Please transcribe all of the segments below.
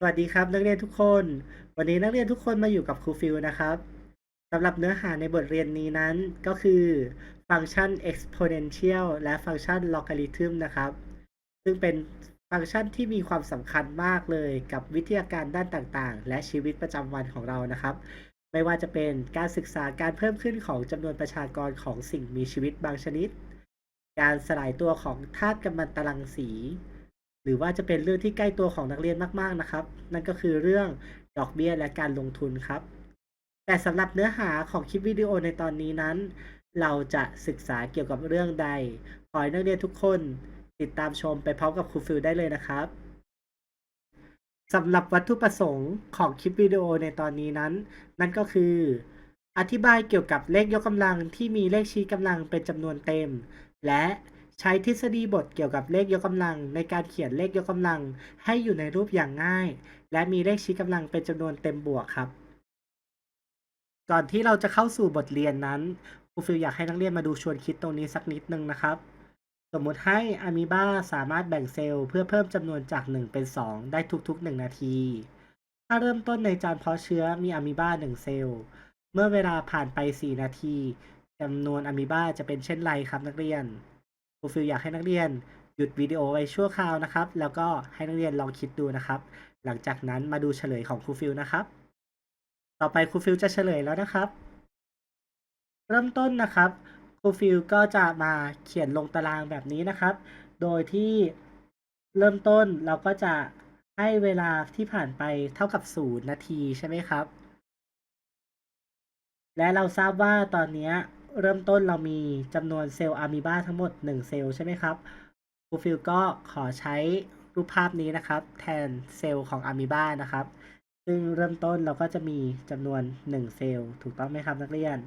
สวัสดีครับนักเรียนทุกคน วันนี้นักเรียนทุกคนมาอยู่กับครูฟิลนะครับสำหรับเนื้อหาในบทเรียนนี้นั้นก็คือฟังก์ชัน exponential และฟังก์ชัน logarithm นะครับ ซึ่งเป็นฟังก์ชันที่มีความสำคัญมากเลยกับวิทยาการด้านต่างๆ และชีวิตประจำวันของเรานะครับ ไม่ว่าจะเป็นการศึกษาการเพิ่มขึ้นของจำนวนประชากรของสิ่งมีชีวิตบางชนิด การสลายตัวของธาตุกัมมันตรังสี รือว่าจะเป็นเรื่องที่ใกล้ตัวของนักเรียนมากๆนะครับ นั่นก็คือเรื่องดอกเบี้ยและการลงทุนครับ แต่สำหรับเนื้อหาของคลิปวิดีโอในตอนนี้นั้น เราจะศึกษาเกี่ยวกับเรื่องใด ขอให้นักเรียนทุกคนติดตามชมไปพร้อมกับครูฟิลได้เลยนะครับสำหรับวัตถุประสงค์ของคลิปวิดีโอในตอนนี้นั้น นั่นก็คือ อธิบายเกี่ยวกับเลขยกกำลังที่มีเลขชี้กำลังเป็นจำนวนเต็ม และ ใช้ทฤษฎีบทเกี่ยวกับเลขยกกำลัง ในการเขียนเลขยกกำลัง ให้อยู่ในรูปอย่างง่าย และมีเลขชี้กำลังเป็นจำนวนเต็มบวกครับ ก่อนที่เราจะเข้าสู่บทเรียนนั้นครูฟิลอยากให้นักเรียนมาดูชวนคิดตรงนี้สักนิดนึงนะครับ สมมติให้อะมีบาสามารถแบ่งเซลล์เพื่อเพิ่มจำนวนจาก 1 เป็น 2 ได้ทุก ๆ 1 นาที ถ้าเริ่มต้นในจานเพาะเชื้อมีอะมีบา1เซลล์เมื่อเวลาผ่านไป 4 นาทีจำนวนอะมีบาจะเป็นเช่นไรครับนักเรียน ครูฟิลอยากให้นักเรียนหยุดวิดีโอไว้ชั่วคราวนะครับ แล้วก็ให้นักเรียนลองคิดดูนะครับ หลังจากนั้นมาดูเฉลยของครูฟิลนะครับ ต่อไปครูฟิลจะเฉลยแล้วนะครับ เริ่มต้นนะครับครูฟิลก็จะมาเขียนลงตารางแบบนี้นะครับ โดยที่เริ่มต้นเราก็จะให้เวลาที่ผ่านไปเท่ากับ 0 นาทีใช่ไหมครับ และเราทราบว่าตอนนี้ เริ่มต้นเรามีจำนวนเซลล์อะมีบาทั้งหมด 1 เซลล์ใช่ไหมครับครูฟิลก็ขอใช้รูปภาพนี้นะครับ แทนเซลล์ของอะมีบานะครับ ซึ่งเริ่มต้นเราก็จะมีจำนวน 1 เซลล์ถูกต้องไหมครับนักเรียน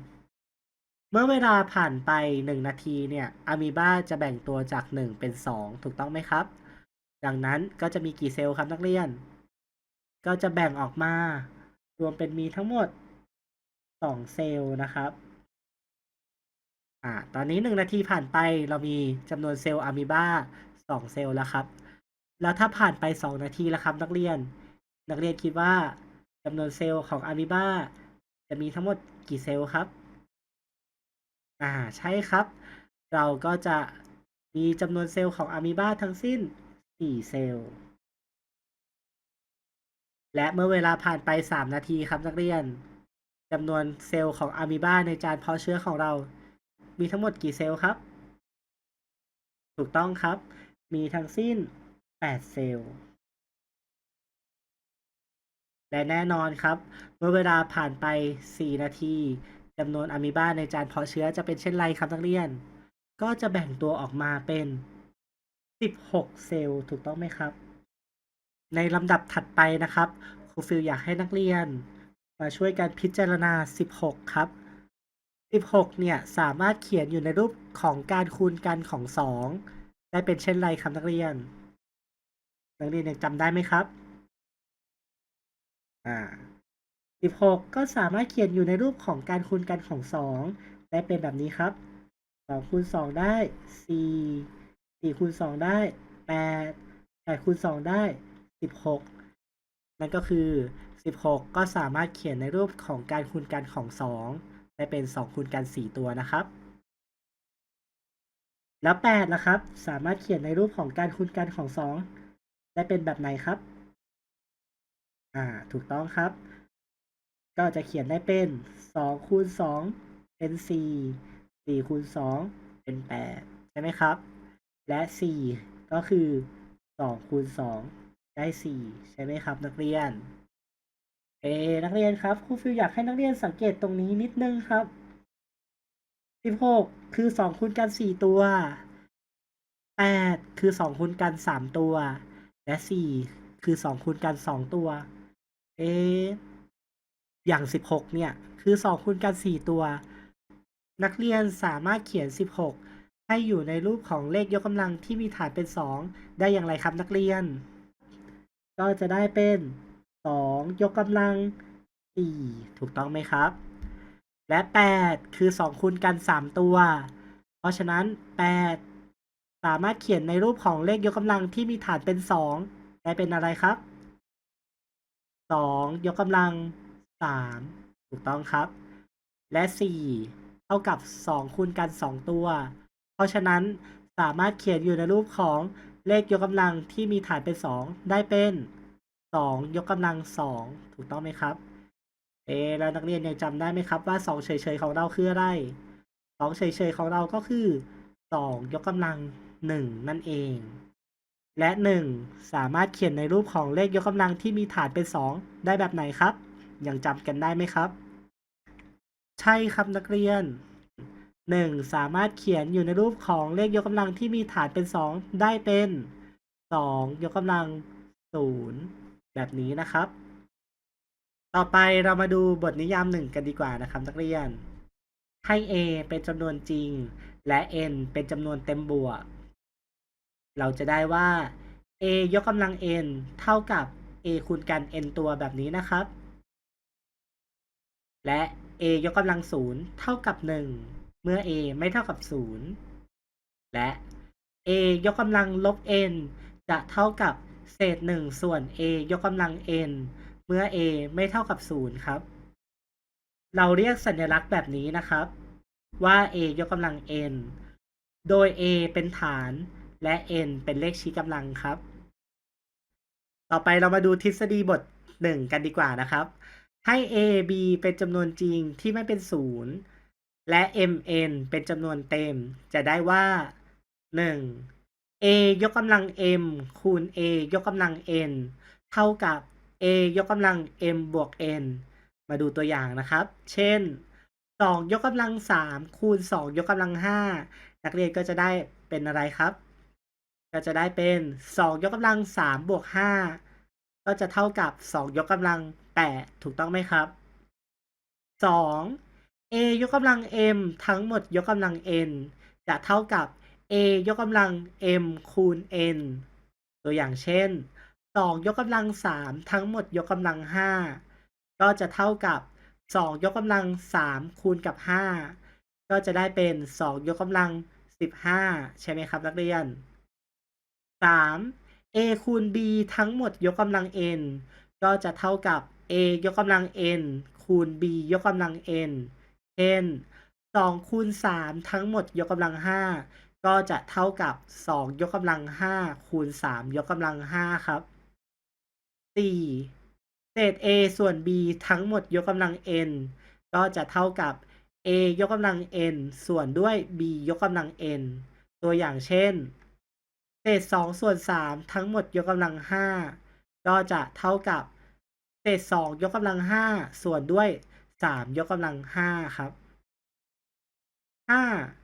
เมื่อเวลาผ่านไป 1 นาทีเนี่ยอะมีบาจะแบ่งตัวจาก 1 เป็น 2 ถูกต้องไหมครับ ดังนั้นก็จะมีกี่เซลล์ครับนักเรียน ก็จะแบ่งออกมารวมเป็นมีทั้งหมด 2 เซลล์นะครับ อ่า ตอนนี้1นาทีผ่านไปเรามีจำนวนเซลล์อะมีบา2เซลล์แล้วครับ แล้วถ้าผ่านไป2นาทีแล้วครับนักเรียน นักเรียนคิดว่าจำนวนเซลล์ของอะมีบาจะมีทั้งหมดกี่เซลล์ครับ อ่า ใช่ครับ เราก็จะมีจำนวนเซลล์ของอะมีบาทั้งสิ้น4เซลล์ และเมื่อเวลาผ่านไป3นาทีครับนักเรียนจำนวนเซลล์ของอะมีบาในจานเพาะเชื้อของเรา มีทั้งหมดกี่เซลล์ครับ ถูกต้องครับ มีทั้งสิ้น 8 เซลล์ และแน่นอนครับ เมื่อเวลาผ่านไป 4 นาทีจำนวนอะมีบาในจานเพาะเชื้อจะเป็นเช่นไรครับนักเรียน ก็จะแบ่งตัวออกมาเป็น 16 เซลล์ถูกต้องไหมครับ ในลำดับถัดไปนะครับครูฟิลอยากให้นักเรียน มาช่วยกันพิจารณา 16 ครับ 16 เนี่ย สามารถเขียนอยู่ในรูปของการคูณกันของ 2 ได้เป็นเช่นไรครับนักเรียน นักเรียนยังจำได้ไหมครับ อ่า 16 ก็สามารถเขียนอยู่ในรูปของการคูณกันของ 2 ได้เป็นแบบนี้ครับ2คูณ2ได้ 4 4คูณ2ได้8 8คูณ2ได้ 16 นั่นก็คือ 16 ก็สามารถเขียนในรูปของการคูณกันของ 2 ได้เป็น2คูณกัน 4 ตัวนะครับ แล้ว8ล่ะครับ สามารถเขียนในรูปของการคูณกันของ 2 ได้เป็นแบบไหนครับ อ่า ถูกต้องครับ ก็จะเขียนได้เป็น2คูณ2เป็น 4 4คูณ2เป็น 8 ใช่ไหมครับ และ 4 ก็คือ2คูณ2ได้ 4 ใช่ไหมครับ นักเรียน เอนักเรียนครับครูฟิลอยากให้นักเรียนสังเกตตรงนี้นิดนึงครับ16คือ2คูณกัน4ตัว8คือ2คูณกัน3ตัว และ4คือ2คูณกัน2ตัว เอ อย่าง16เนี่ย คือ2คูณกัน4ตัว นักเรียนสามารถเขียน16ให้อยู่ในรูปของเลขยกกำลังที่มีฐานเป็น2ได้อย่างไรครับนักเรียน ก็จะได้เป็น 2 ยกกำลัง 4 ถูกต้องไหมครับ และ 8 คือ 2 คูณกัน 3 ตัว เพราะฉะนั้น 8 สามารถเขียนในรูปของเลขยกกำลังที่มีฐานเป็น 2 ได้เป็นอะไรครับสองยกกำลังสามถูกต้องครับ และสี่เท่ากับสองคูณกันสองตัว เพราะฉะนั้นสามารถเขียนอยู่ในรูปของเลขยกกำลังที่มีฐานเป็นสองได้เป็น สองยกกำลังสองถูกต้องไหมครับ เอแล้วนักเรียนยังจำได้ไหมครับว่าสองเฉยๆของเราคืออะไรสองเฉยๆของเราก็คือสองยกกำลังหนึ่งนั่นเอง และหนึ่งสามารถเขียนในรูปของเลขยกกำลังที่มีฐานเป็นสองได้แบบไหนครับ ยังจำกันได้ไหมครับ ใช่ครับนักเรียนหนึ่งสามารถเขียนอยู่ในรูปของเลขยกกำลังที่มีฐานเป็นสองได้เป็นสองยกกำลังศูนย์ แบบนี้นะครับ ต่อไปเรามาดูบทนิยามหนึ่งกันดีกว่านะครับนักเรียน ให้ a เป็นจำนวนจริง และ n เป็นจำนวนเต็มบวก เราจะได้ว่า a ยกกำลัง n เท่ากับ a คูณกัน n ตัวแบบนี้นะครับ และ a ยกกำลังศูนย์เท่ากับ 1 เมื่อ a ไม่เท่ากับ 0 และ a ยกกำลังลบ n จะเท่ากับ เศษ 1 ส่วน a ยกกำลัง n เมื่อ a ไม่เท่ากับ 0 ครับ เราเรียกสัญลักษณ์แบบนี้นะครับ ว่า a ยกกำลัง n โดย a เป็นฐานและ n เป็นเลขชี้กำลังครับ ต่อไปเรามาดูทฤษฎีบท 1 กันดีกว่านะครับ ให้ a b เป็นจำนวนจริงที่ไม่เป็นศูนย์และ m n เป็นจำนวนเต็ม จะได้ว่า 1. A ยกกำลัง m คูณ a ยกกำลัง n เท่ากับ a ยกกำลัง m บวก n มาดูตัวอย่างนะครับ เช่น 2 ยกกำลัง 3 คูณ 2 ยกกำลัง 5 นักเรียนก็จะได้เป็นอะไรครับ ก็จะได้เป็น 2 ยกกำลัง 3 บวก 5 ก็จะเท่ากับ 2 ยกกำลัง 8 ถูกต้องไหมครับ 2 a ยกกำลัง m ทั้งหมดยกกำลัง n จะเท่ากับ a ยกกำลัง m คูณ n ตัวอย่างเช่น 2 ยกกำลัง 3 ทั้งหมดยกกำลัง 5 ก็จะเท่ากับ 2 ยกกำลัง 3 คูณกับ 5 ก็จะได้เป็น 2 ยกกำลัง 15 ใช่ไหมครับนักเรียน 3. a คูณ b ทั้งหมดยกกำลัง n ก็จะเท่ากับ a ยกกำลัง n คูณ b ยกกำลัง n เช่น2คูณ3ทั้งหมดยกกำลัง 5 ก็จะเท่ากับ 2 ยกกำลัง 5 คูณ 3 ยกกำลัง 5 ครับ 4. เศษ a ส่วน b ทั้งหมดยกกำลัง n ก็จะเท่ากับ a ยกกำลัง n ส่วนด้วย b ยกกำลัง n ตัวอย่างเช่น เศษ 2 ส่วน 3 ทั้งหมดยกกำลัง 5 ก็จะเท่ากับ เศษ 2 ยกกำลัง 5 ส่วนด้วย 3 ยกกำลัง 5 ครับ 5.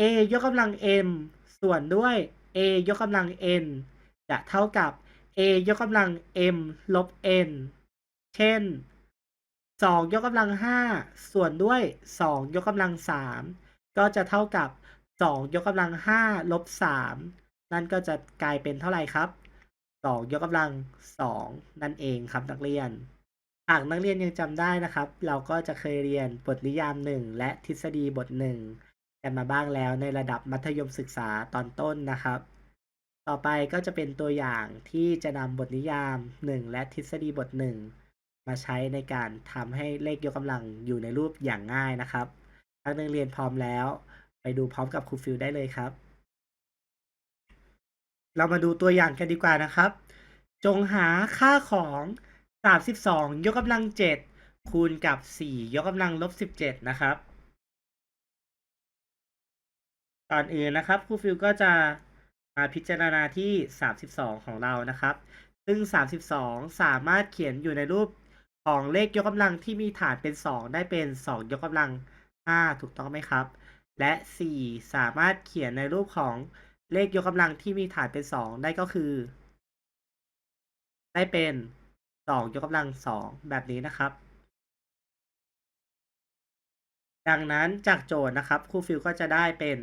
A ยกกำลัง m ส่วนด้วย a ยกกำลัง n จะเท่ากับ a ยกกำลัง m ลบ n เช่น 2 ยกกำลัง 5 ส่วนด้วย 2 ยกกำลัง 3 ก็จะเท่ากับ 2 ยกกำลัง 5 ลบ 3 นั่นก็จะกลายเป็นเท่าไหร่ครับ 2 ยกกำลัง 2 นั่นเองครับนักเรียน หากนักเรียนยังจำได้นะครับ เราก็จะเคยเรียนบทนิยาม 1 และทฤษฎีบท 1 กันมาบ้างแล้วในระดับมัธยมศึกษาตอนต้นนะครับ ต่อไปก็จะเป็นตัวอย่างที่จะนำบทนิยาม 1 และทฤษฎีบท 1 มาใช้ในการทำให้เลขยกกำลังอยู่ในรูปอย่างง่ายนะครับถ้านักเรียนพร้อมแล้ว ไปดูพร้อมกับครูฟิลได้เลยครับ เรามาดูตัวอย่างกันดีกว่านะครับ จงหาค่าของ 32 ยกกำลัง 7 คูณกับ 4 ยกกำลังลบ 17 นะครับ ก่อนอื่นนะครับครูฟิลก็จะมาพิจารณาที่ 32 ของเรานะครับ ซึ่ง 32 สามารถเขียนอยู่ในรูปของเลขยกกำลังที่มีฐานเป็น 2 ได้เป็น 2 ยกกำลัง 5 ถูกต้องไหมครับ และ 4 สามารถเขียนในรูปของเลขยกกำลังที่มีฐานเป็น 2 ได้ก็คือ ได้เป็น 2 ยกกำลัง 2 แบบนี้นะครับ ดังนั้นจากโจทย์นะครับครูฟิลก็จะได้เป็น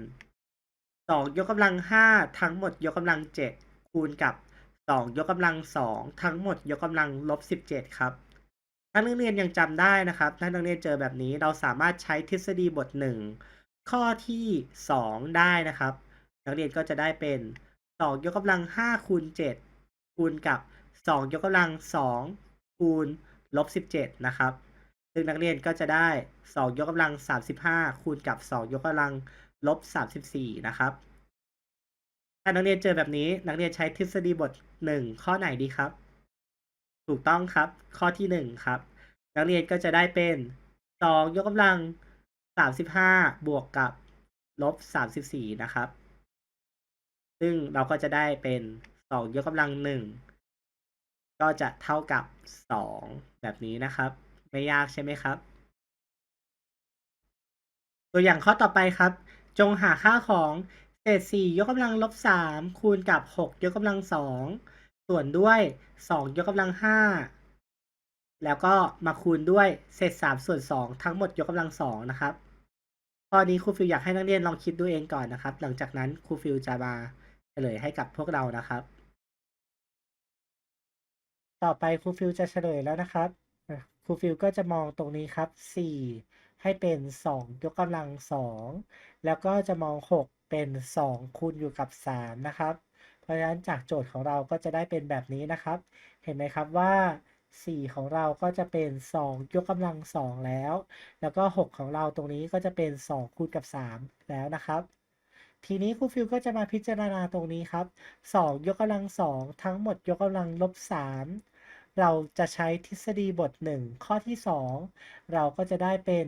2ยกกำลัง5ทั้งหมดยกกำลัง7คูณกับ2ยกกำลัง2ทั้งหมดยกกำลังลบ17ครับ ถ้านักเรียนยังจำได้นะครับ ถ้านักเรียนเจอแบบนี้เราสามารถใช้ทฤษฎีบท1ข้อที่2ได้นะครับ นักเรียนก็จะได้เป็น2ยกกำลัง5คูณ7คูณกับ2ยกกำลัง2คูณลบ17นะครับ ซึ่งนักเรียนก็จะได้2ยกกำลัง35คูณกับ2ยกกำลัง ลบ34นะครับ ถ้านักเรียนเจอแบบนี้นักเรียนใช้ทฤษฎีบท1ข้อไหนดีครับ ถูกต้องครับ ข้อที่1ครับ นักเรียนก็จะได้เป็น2ยกกำลัง35บห้าบวกกับลบ34นะครับ ซึ่งเราก็จะได้เป็น2ยกกำลัง1ก็จะเท่ากับ2แบบนี้นะครับ ไม่ยากใช่ไหมครับ ตัวอย่างข้อต่อไปครับ จงหาค่าของเศษ4ยกกำลังลบ3คูณกับ6ยกกำลัง2ส่วนด้วย2ยกกำลัง5แล้วก็มาคูณด้วยเศษ3ส่วน2ทั้งหมดยกกำลัง2นะครับข้อนี้ครูฟิลอยากให้นักเรียนลองคิดดูเองก่อนนะครับ หลังจากนั้นครูฟิลจะมาเฉลยให้กับพวกเรานะครับ ต่อไปครูฟิลจะเฉลยแล้วนะครับครูฟิลก็จะมองตรงนี้ครับ4 ให้เป็น 2 ยกกำลัง 2 แล้วก็จะมอง 6 เป็น 2 คูณอยู่กับ 3 นะครับ เพราะฉะนั้นจากโจทย์ของเราก็จะได้เป็นแบบนี้นะครับ เห็นไหมครับว่า 4 ของเราก็จะเป็น 2 ยกกำลัง 2 แล้ว แล้วก็ 6 ของเราตรงนี้ก็จะเป็น 2 คูณกับ 3 แล้วนะครับทีนี้ครูฟิลก็จะมาพิจารณาตรงนี้ครับ 2 ยกกำลัง 2 ทั้งหมดยกกำลังลบ 3 เราจะใช้ทฤษฎีบท 1 ข้อที่ 2 เราก็จะได้เป็น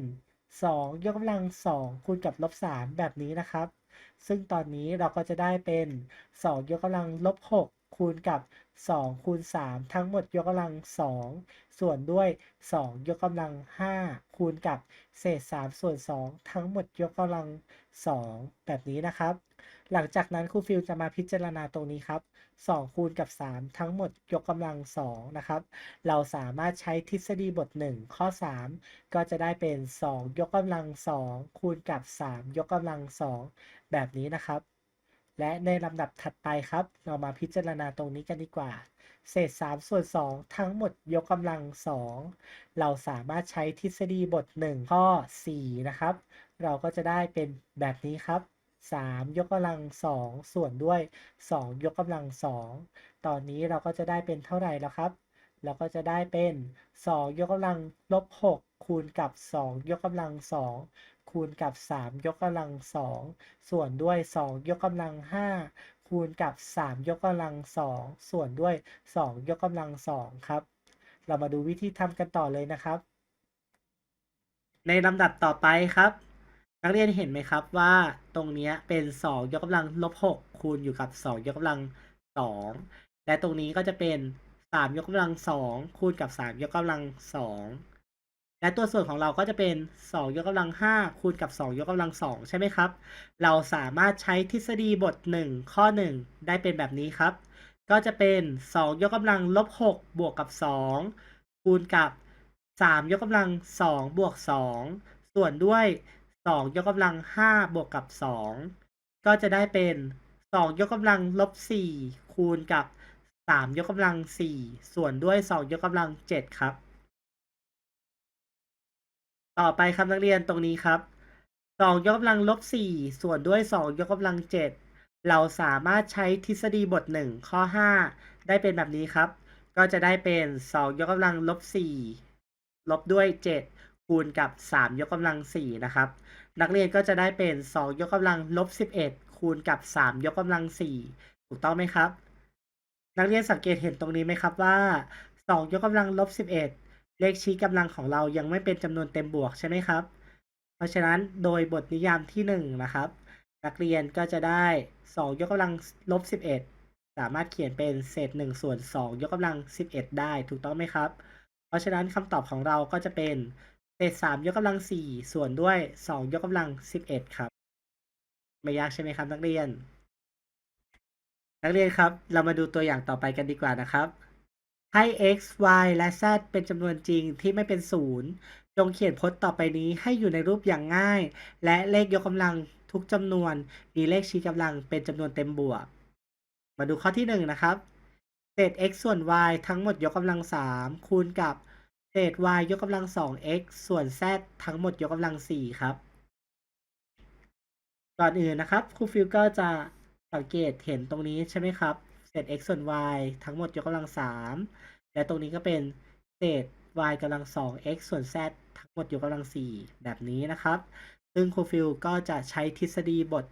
2 ยกกำลัง 2 คูณกับลบ 3 แบบนี้นะครับ ซึ่งตอนนี้เราก็จะได้เป็น 2 ยกกำลังลบ 6 คูณกับ 2 คูณ 3 ทั้งหมดยกกำลัง 2 ส่วนด้วย 2 ยกกำลัง 5 คูณกับเศษ 3 ส่วน 2 ทั้งหมดยกกำลัง 2 แบบนี้นะครับ หลังจากนั้นครูฟิลจะมาพิจารณาตรงนี้ครับ 2 คูณกับ 3 ทั้งหมดยกกำลัง 2 นะครับ เราสามารถใช้ทฤษฎีบท 1 ข้อ 3 ก็จะได้เป็น 2 ยกกำลัง 2 คูณกับ 3 ยกกำลัง 2 แบบนี้นะครับ และในลำดับถัดไปครับ เรามาพิจารณาตรงนี้กันดีกว่า เศษ 3 ส่วน 2 ทั้งหมดยกกำลัง 2 เราสามารถใช้ทฤษฎีบท 1 ข้อ 4 นะครับ เราก็จะได้เป็นแบบนี้ครับ 3 ยกกำลัง 2 ส่วนด้วย 2 ยกกำลัง 2 ตอนนี้เราก็จะได้เป็นเท่าไหร่แล้วครับ เราก็จะได้เป็น 2 ยกกำลังลบ 6 คูณกับ 2 ยกกำลัง 2 คูณกับ 3 ยกกำลัง 2 ส่วนด้วย 2 ยกกำลัง 5 คูณกับ 3 ยกกำลัง 2 ส่วนด้วย 2 ยกกำลัง 2 ครับ เรามาดูวิธีทำกันต่อเลยนะครับ ในลำดับต่อไปครับ นักเรียนเห็นไหมครับว่าตรงเนี้ยเป็น 2 ยกกำลังลบ6คูณอยู่กับ 2 ยกกำลัง 2 และตรงนี้ก็จะเป็น 3 ยกกำลัง 2 คูณกับ 3 ยกกำลัง 2 และตัวส่วนของเราก็จะเป็น 2 ยกกำลัง 5 คูณกับ 2 ยกกำลัง 2 ใช่ไหมครับ เราสามารถใช้ทฤษฎีบท 1 ข้อ 1 ได้เป็นแบบนี้ครับ ก็จะเป็น 2 ยกกำลังลบ6บวกกับ 2 คูณกับ 3 ยกกำลัง 2 บวก 2 ส่วนด้วย 2 ยกกำลัง 5 บวกกับ 2 ก็จะได้เป็น 2 ยกกำลังลบ 4 คูณกับ 3 ยกกำลัง 4 ส่วนด้วย 2 ยกกำลัง 7 ครับ ต่อไปครับนักเรียนตรงนี้ครับ 2 ยกกำลังลบ 4 ส่วนด้วย 2 ยกกำลัง 7 เราสามารถใช้ทฤษฎีบท 1 ข้อ 5 ได้เป็นแบบนี้ครับ ก็จะได้เป็น 2 ยกกำลังลบ 4 ลบด้วย 7 คูณกับ 3 ยกกำลัง 4 นะครับ นักเรียนก็จะได้เป็น 2 ยกกำลังลบ 11 คูณกับ 3 ยกกำลัง 4 ถูกต้องไหมครับ นักเรียนสังเกตเห็นตรงนี้ไหมครับว่า 2 ยกกำลังลบ 11 เลขชี้กำลังของเรายังไม่เป็นจำนวนเต็มบวกใช่ไหมครับ เพราะฉะนั้นโดยบทนิยามที่ 1 นะครับ นักเรียนก็จะได้ 2 ยกกำลังลบ 11 สามารถเขียนเป็นเศษ1ส่วน2ยกกำลัง 11 ได้ถูกต้องไหมครับ เพราะฉะนั้นคำตอบของเราก็จะเป็น เศษ3ยกกำลัง4ส่วนด้วย2ยกกำลัง11ครับ ไม่ยากใช่ไหมครับ นักเรียน นักเรียนครับ เรามาดูตัวอย่างต่อไปกันดีกว่านะครับ ให้ x y และ z เป็นจำนวนจริงที่ไม่เป็นศูนย์จงเขียนพจน์ต่อไปนี้ให้อยู่ในรูปอย่างง่าย และเลขยกกำลังทุกจำนวน มีเลขชี้กำลังเป็นจำนวนเต็มบวก มาดูข้อที่1นะครับเศษ x ส่วน y ทั้งหมดยกกำลัง3คูณกับ เศษ y ยกกำลัง 2x ส่วน z ทั้งหมดยกกำลัง4ครับ ก่อนอื่นนะครับครูฟิลก็จะสังเกตเห็นตรงนี้ใช่ไหมครับ เศษ x ส่วน y ทั้งหมดยกกำลัง3และตรงนี้ก็เป็นเศษ y กำลังสอง x ส่วน z ทั้งหมดยกกำลังสี่แบบนี้นะครับ ซึ่งครูฟิลก็จะใช้ทฤษฎีบท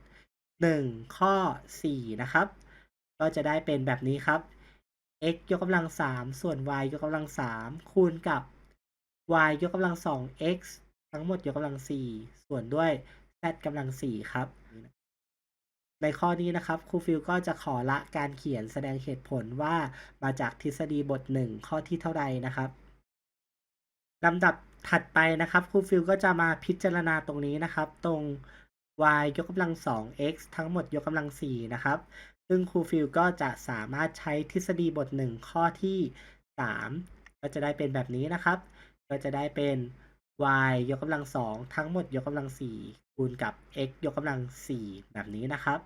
1 ข้อ 4 นะครับ ก็จะได้เป็นแบบนี้ครับ x ยกกำลัง3ส่วน y ยกกำลัง3คูณกับ y ยกกำลัง2 x ทั้งหมดยกกำลัง4ส่วนด้วย z กำลัง4ครับ ในข้อนี้นะครับครูฟิลก็จะขอละการเขียนแสดงเหตุผลว่ามาจากทฤษฎีบท1ข้อที่เท่าใดนะครับลำดับถัดไปนะครับครูฟิลก็จะมาพิจารณาตรงนี้นะครับ ตรง y ยกกำลัง2 x ทั้งหมดยกกำลัง4นะครับ ซึ่งครูฟิลก็จะสามารถใช้ทฤษฎีบท 1 ข้อที่ 3 ก็จะได้เป็นแบบนี้นะครับ ก็จะได้เป็น y ยกกำลัง2ทั้งหมดยกกำลัง4คูณกับ x ยกกำลัง4แบบนี้นะครับ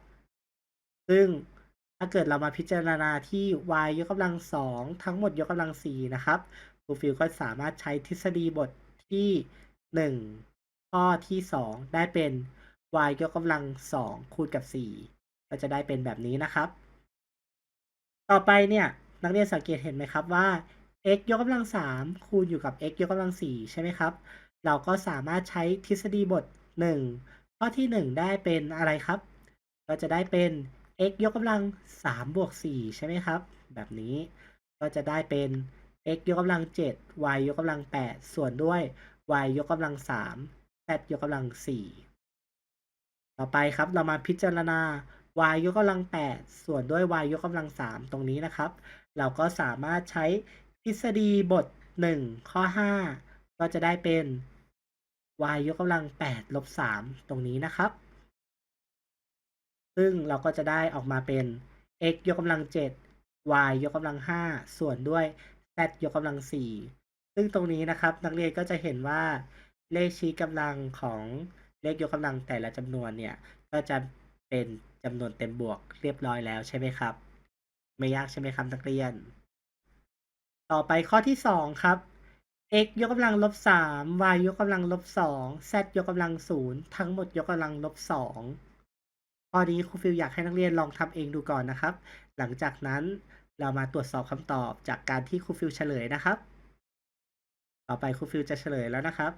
ซึ่งถ้าเกิดเรามาพิจารณาที่ y ยกกำลัง2ทั้งหมดยกกำลัง4นะครับครูฟิลก็สามารถใช้ทฤษฎีบทที่1ข้อที่2ได้เป็น y ยกกำลัง2คูณกับ4 ก็จะได้เป็นแบบนี้นะครับ ต่อไปเนี่ยนักเรียนสังเกตเห็นไหมครับว่า x ยกกำลัง3คูณอยู่กับ x ยกกำลัง4ใช่ไหมครับ เราก็สามารถใช้ทฤษฎีบท1ข้อที่1ได้เป็นอะไรครับ ก็จะได้เป็น x ยกกำลัง3บวก4ใช่ไหมครับ แบบนี้ก็จะได้เป็น x ยกกำลัง7 y ยกกำลัง8ส่วนด้วย y ยกกำลัง3 z ยกกำลัง4ต่อไปครับเรามาพิจารณา y ยกกำลัง 8 ส่วนด้วย y ยกกำลัง 3 ตรงนี้นะครับ เราก็สามารถใช้ทฤษฎีบท 1 ข้อ 5 ก็จะได้เป็น y ยกกำลัง 8 ลบ 3 ตรงนี้นะครับ ซึ่งเราก็จะได้ออกมาเป็น x ยกกำลัง 7 y ยกกำลัง 5 ส่วนด้วย z ยกกำลัง 4 ซึ่งตรงนี้นะครับ นักเรียนก็จะเห็นว่าเลขชี้กำลังของเลขยกกำลังแต่ละจำนวนเนี่ย ก็จะ เป็นจำนวนเต็มบวกเรียบร้อยแล้วใช่ไหมครับ ไม่ยากใช่ไหมครับนักเรียน ต่อไปข้อที่2ครับ x ยกกำลังลบ3 y ยกกำลังลบ2 z ยกกำลัง0ทั้งหมดยกกำลังลบ2ข้อนี้ครูฟิลอยากให้นักเรียนลองทำเองดูก่อนนะครับ หลังจากนั้นเรามาตรวจสอบคำตอบจากการที่ครูฟิลเฉลยนะครับ ต่อไปครูฟิลจะเฉลยแล้วนะครับ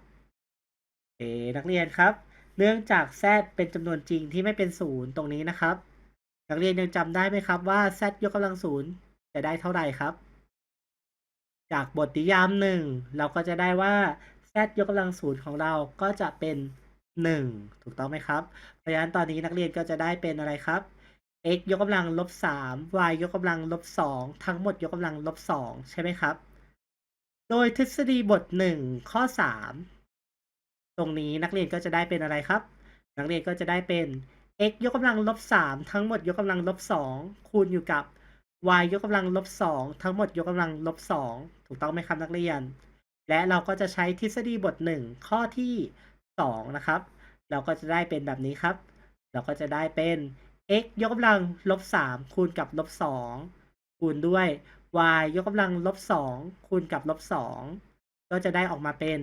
เอนักเรียนครับ เนื่องจาก z เป็นจำนวนจริงที่ไม่เป็นศูนย์ตรงนี้นะครับ นักเรียนยังจำได้ไหมครับว่า z ยกกำลังศูนย์จะได้เท่าไหร่ครับ จากบทนิยามหนึ่งเราก็จะได้ว่า z ยกกำลังศูนย์ของเราก็จะเป็น 1 ถูกต้องไหมครับ เพราะฉะนั้นตอนนี้นักเรียนก็จะได้เป็นอะไรครับ x ยกกำลังลบ3 y ยกกำลังลบ2ทั้งหมดยกกำลังลบ2ใช่ไหมครับ โดยทฤษฎีบท 1 ข้อ 3 ตรงนี้นักเรียนก็จะได้เป็นอะไรครับ นักเรียนก็จะได้เป็น x ยกกำลังลบ3ทั้งหมดยกกำลังลบ2คูณอยู่กับ y ยกกำลังลบ2ทั้งหมดยกกำลังลบ2ถูกต้องไหมครับนักเรียน และเราก็จะใช้ทฤษฎีบท 1 ข้อที่2นะครับ เราก็จะได้เป็นแบบนี้ครับ เราก็จะได้เป็น x ยกกำลังลบ3คูณกับลบ2คูณด้วย y ยกกำลังลบ2คูณกับลบ2ก็จะได้ออกมาเป็น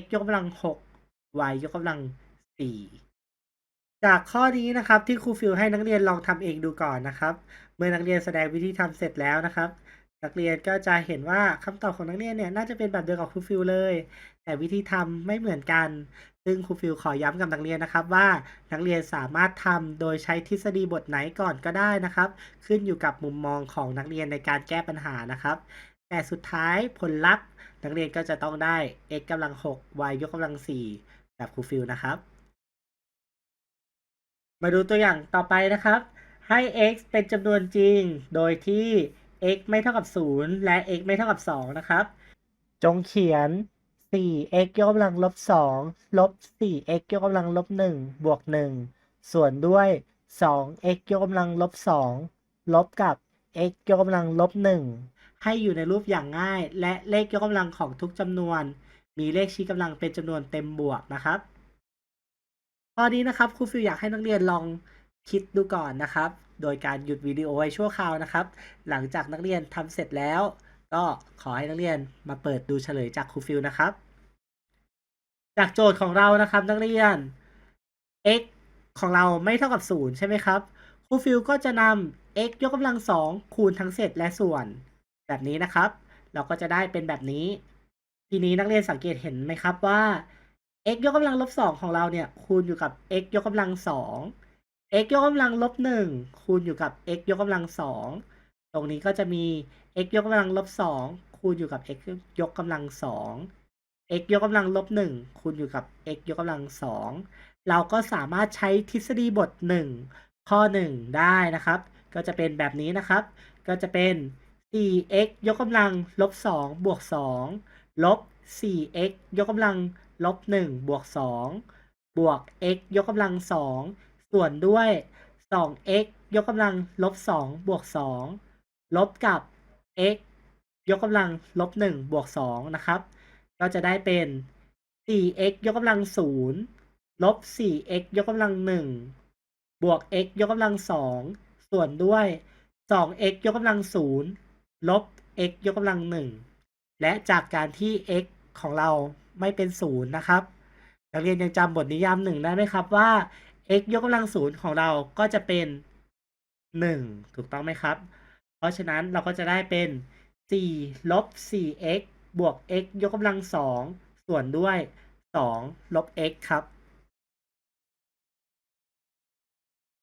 x ยกกำลัง6 y ยกกำลัง 4 จากข้อนี้นะครับที่ครูฟิลให้นักเรียนลองทำเองดูก่อนนะครับ เมื่อนักเรียนแสดงวิธีทำเสร็จแล้วนะครับ นักเรียนก็จะเห็นว่าคำตอบของนักเรียนเนี่ยน่าจะเป็นแบบเดียวกับครูฟิลเลย แต่วิธีทำไม่เหมือนกัน ซึ่งครูฟิลขอย้ำกับนักเรียนนะครับว่านักเรียนสามารถทำโดยใช้ทฤษฎีบทไหนก่อนก็ได้นะครับ ขึ้นอยู่กับมุมมองของนักเรียนในการแก้ปัญหานะครับแต่สุดท้ายผลลัพธ์นักเรียนก็จะต้องได้ x กำลัง 6 y ยกกำลัง 4 แบบครูฟิลนะครับ มาดูตัวอย่างต่อไปนะครับ ให้ x เป็นจำนวนจริง โดยที่ x ไม่เท่ากับ 0 และ x ไม่เท่ากับ 2 นะครับ จงเขียน 4x ยกกำลังลบ 2 ลบ 4x ยกกำลังลบ 1 บวก 1 ส่วนด้วย 2x ยกกำลังลบ 2 ลบกับ x ยกกำลังลบ 1 ให้อยู่ในรูปอย่างง่าย และเลขยกกำลังของทุกจำนวน มีเลขชี้กำลังเป็นจำนวนเต็มบวกนะครับข้อนนี้นะครับครูฟิลอยากให้นักเรียนลองคิดดูก่อนนะครับ โดยการหยุดวิดีโอไว้ชั่วคราวนะครับ หลังจากนักเรียนทำเสร็จแล้ว ก็ขอให้นักเรียนมาเปิดดูเฉลยจากครูฟิลนะครับ จากโจทย์ของเรานะครับนักเรียน x ของเราไม่เท่ากับ 0 ใช่ไหมครับครูฟิลก็จะนำ x ยกกำลัง2คูณทั้งเศษและส่วน แบบนี้นะครับ เราก็จะได้เป็นแบบนี้ ทีนี้นักเรียนสังเกตเห็นไหมครับว่า x ยกกำลังลบสองของเราเนี่ยคูณอยู่กับ x ยกกำลังสอง x ยกกำลังลบหนึ่งคูณอยู่กับ x ยกกำลังสองตรงนี้ก็จะมี x ยกกำลังลบสองคูณอยู่กับ x ยกกำลังสอง x ยกกำลังลบหนึ่งคูณอยู่กับ x ยกกำลังสองเราก็สามารถใช้ทฤษฎีบทหนึ่งข้อหนึ่งได้นะครับ ก็จะเป็นแบบนี้นะครับ ก็จะเป็น 4x ยกกำลังลบ2บวก2 ลบ 4x ยกกำลังลบ 1 บวก 2 บวก x ยกกำลัง 2 ส่วนด้วย 2x ยกกำลังลบ 2 บวก 2 ลบกับ x ยกกำลังลบ 1 บวก 2 นะครับ ก็จะได้เป็น 4x ยกกำลัง 0 ลบ 4x ยกกำลัง 1 บวก x ยกกำลัง 2 ส่วนด้วย 2x ยกกำลัง 0 ลบ x ยกกำลัง 1 และจากการที่ x ของเราไม่เป็น0นย์นะครับ นักเรียนยังจำบทนิยาม1ได้ไหมครับว่า x ยกกำลัง0ของเราก็จะเป็น 1 ถูกต้องไหมครับ เพราะฉะนั้นเราก็จะได้เป็น4ลบ 4x บวก x ยกกำลัง2ส่วนด้วย 2 ลบ x ครับ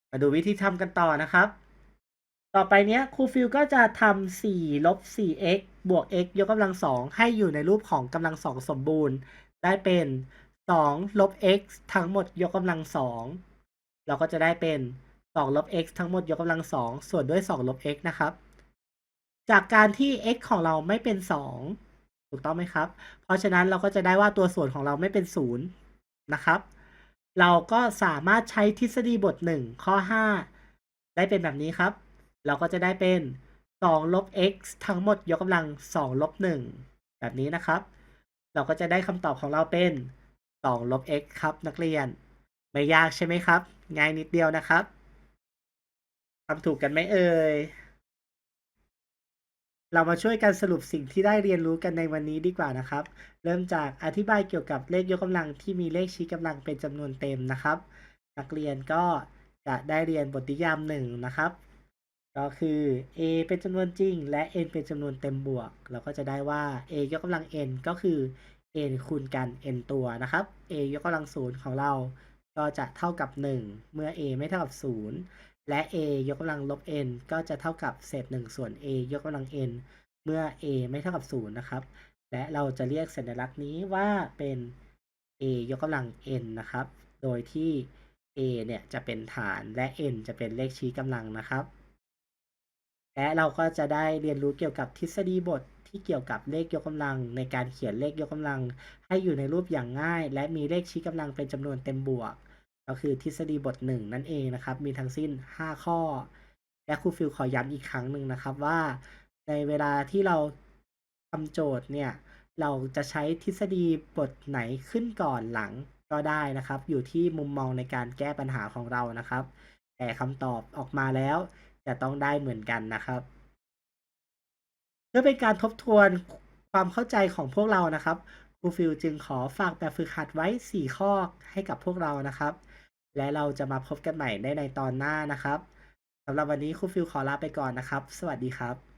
มาดูวิธีทำกันต่อนะครับ ต่อไปเนี้ยครูฟิลก็จะทำ4ลบ 4x บวก x ยกกำลัง2ให้อยู่ในรูปของกำลังสองสมบูรณ์ ได้เป็น2ลบ x ทั้งหมดยกกำลัง2เราก็จะได้เป็น2ลบ x ทั้งหมดยกกำลัง2ส่วนด้วย2ลบ x นะครับ จากการที่ x ของเราไม่เป็น 2 ถูกต้องไหมครับ เพราะฉะนั้นเราก็จะได้ว่าตัวส่วนของเราไม่เป็น 0 นะครับ เราก็สามารถใช้ทฤษฎีบท 1 ข้อ 5 ได้เป็นแบบนี้ครับ เราก็จะได้เป็น2ลบ x ทั้งหมดยกกำลัง2ลบ1แบบนี้นะครับ เราก็จะได้คำตอบของเราเป็น2ลบ x ครับนักเรียน ไม่ยากใช่ไหมครับ ง่ายนิดเดียวนะครับทำถูกกันไหมเอ่ยเรามาช่วยกันสรุปสิ่งที่ได้เรียนรู้กันในวันนี้ดีกว่านะครับ เริ่มจากอธิบายเกี่ยวกับเลขยกกำลังที่มีเลขชี้กำลังเป็นจำนวนเต็มนะครับ นักเรียนก็จะได้เรียนบทนิยามหนึ่งนะครับ ก็คือ a เป็นจำนวนจริง และ n เป็นจำนวนเต็มบวก เราก็จะได้ว่า a ยกกำลัง n ก็คือ n คูณกัน n ตัวนะครับ a ยกกำลังศูนย์ของเรา ก็จะเท่ากับ 1 เมื่อ a ไม่เท่ากับ 0 และ a ยกกำลังลบ n ก็จะเท่ากับเศษ 1 ส่วน a ยกกำลัง n เมื่อ a ไม่เท่ากับ 0 นะครับ และเราจะเรียกสัญลักษณ์นี้ว่าเป็น a ยกกำลัง n นะครับ โดยที่ a เนี่ยจะเป็นฐานและ n จะเป็นเลขชี้กำลังนะครับ และเราก็จะได้เรียนรู้เกี่ยวกับทฤษฎีบทที่เกี่ยวกับเลขยกกำลัง ในการเขียนเลขยกกำลัง ให้อยู่ในรูปอย่างง่าย และมีเลขชี้กำลังเป็นจำนวนเต็มบวก ก็คือทฤษฎีบท 1 นั่นเองนะครับ มีทั้งสิ้น 5 ข้อ และครูฟิลขอย้ำอีกครั้งหนึ่งนะครับว่า ในเวลาที่เราทำโจทย์เนี่ยเราจะใช้ทฤษฎีบทไหนขึ้นก่อนหลังก็ได้นะครับ อยู่ที่มุมมองในการแก้ปัญหาของเรานะครับ แต่คำตอบออกมาแล้ว จะต้องได้เหมือนกันนะครับ เพื่อเป็นการทบทวนความเข้าใจของพวกเรานะครับครูฟิลจึงขอฝากแบบฝึกหัดไว้ 4 ข้อให้กับพวกเรานะครับ และเราจะมาพบกันใหม่ได้ในตอนหน้านะครับสำหรับวันนี้ครูฟิลขอลาไปก่อนนะครับ สวัสดีครับ